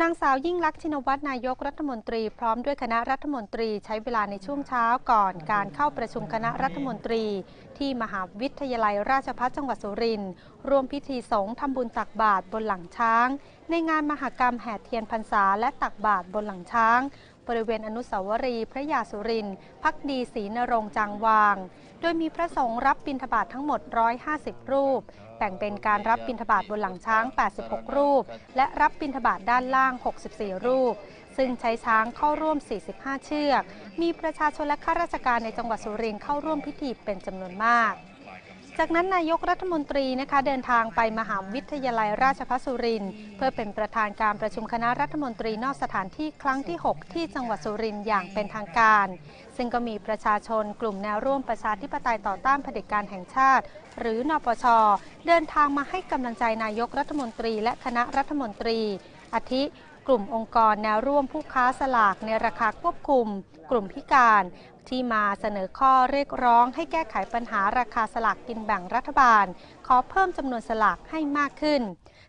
นางสาวยิ่งลักษณ์ชินวัตรนายกรัฐมนตรีพร้อมด้วยคณะรัฐมนตรีใช้เวลาในช่วงเช้าก่อนการเข้าประชุมคณะรัฐมนตรี ที่มหาวิทยาลัยราชภัฏจังหวัดสุรินทร์ร่วมพิธีสงฆ์ทำบุญตักบาตรบนหลังช้าง ในงานมหกรรมแห่เทียนพรรษาและตักบาตรบนหลังช้าง บริเวณอนุสาวรีย์พระยาสุรินทร์พักดีศรีนรงจางวาง โดยมีพระสงฆ์รับบิณฑบาตทั้งหมด 150 รูป แบ่งเป็นการรับบิณฑบาตบนหลังช้าง 86 รูป และรับบิณฑบาตด้านล่าง 64 รูป ซึ่งใช้ช้างเข้าร่วม 45 เชือก มีประชาชนและข้าราชการในจังหวัดสุรินทร์เข้าร่วมพิธีเป็นจำนวนมาก จากนั้นนายกรัฐมนตรีนะคะเดินทางไปมหาวิทยาลัยราชภัฏสุรินทร์เพื่อเป็นประธานการประชุมคณะรัฐมนตรีนอกสถานที่ครั้งที่ 6 ที่จังหวัดสุรินทร์อย่างเป็นทางการ ซึ่งก็มีประชาชนกลุ่มแนวร่วมประชาธิปไตยต่อต้านเผด็จการแห่งชาติ หรือนปช เดินทางมาให้กำลังใจนายกรัฐมนตรีและคณะรัฐมนตรีอาทิ กลุ่มองค์กรแนวร่วมผู้ค้าสลากในราคาควบคุม กลุ่มพิการ ที่มาเสนอข้อเรียกร้องให้แก้ไขปัญหาราคาสลากกินแบ่งรัฐบาล ขอเพิ่มจำนวนสลากให้มากขึ้น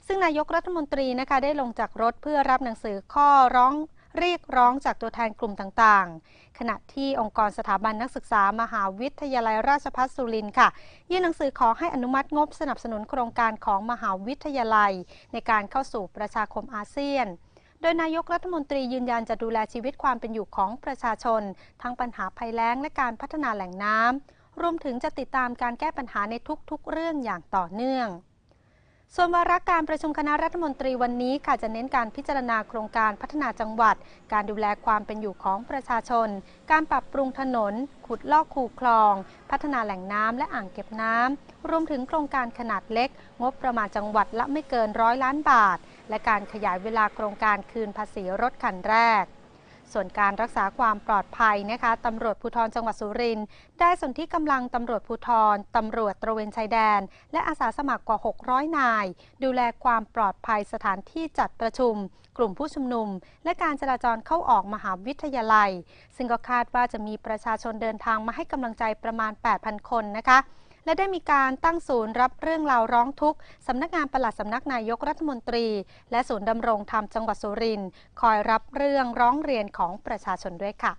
ซึ่งนายกรัฐมนตรีนะคะได้ลงจากรถเพื่อรับหนังสือข้อร้องเรียกร้องจากตัวแทนกลุ่มต่างๆ ขณะที่องค์กรสถาบันนักศึกษามหาวิทยาลัยราชภัฏสุรินทร์ค่ะ ยื่นหนังสือขอให้อนุมัติงบสนับสนุนโครงการของมหาวิทยาลัย ในการเข้าสู่ประชาคมอาเซียน โดยนายกรัฐมนตรียืนยันจะดูแลชีวิตความเป็นอยู่ของประชาชน ทั้งปัญหาภัยแล้งและการพัฒนาแหล่งน้ำรวมถึงจะติดตามการแก้ปัญหาในทุกๆ เรื่องอย่างต่อเนื่องส่วนวาระการประชุมคณะรัฐมนตรีวันนี้ค่ะจะเน้นการพิจารณาโครงการพัฒนาจังหวัด การดูแลความเป็นอยู่ของประชาชน การปรับปรุงถนน ขุดลอกคูคลอง พัฒนาแหล่งน้ำและอ่างเก็บน้ำรวมถึงโครงการขนาดเล็ก งบประมาณจังหวัดละไม่เกินร้อยล้านบาท และการขยายเวลาโครงการคืนภาษีรถคันแรก ส่วนการรักษาความปลอดภัยนะคะตำรวจภูธรจังหวัดสุรินทร์ได้สนที่กำลังตำรวจภูธรตำรวจตระเวนชายแดน และอาสาสมัครกว่า 600 นาย ดูแลความปลอดภัยสถานที่จัดประชุม กลุ่มผู้ชุมนุม และการจราจรเข้าออกมหาวิทยาลัย ซึ่งก็คาดว่าจะมีประชาชนเดินทางมาให้กำลังใจประมาณ 8,000 คนนะคะ และได้มีการตั้งศูนย์รับเรื่องราวร้องทุกข์สำนักงานปลัดสำนักนายกรัฐมนตรี และศูนย์ดำรงธรรมจังหวัดสุรินทร์คอยรับเรื่องร้องเรียนของประชาชนด้วยค่ะ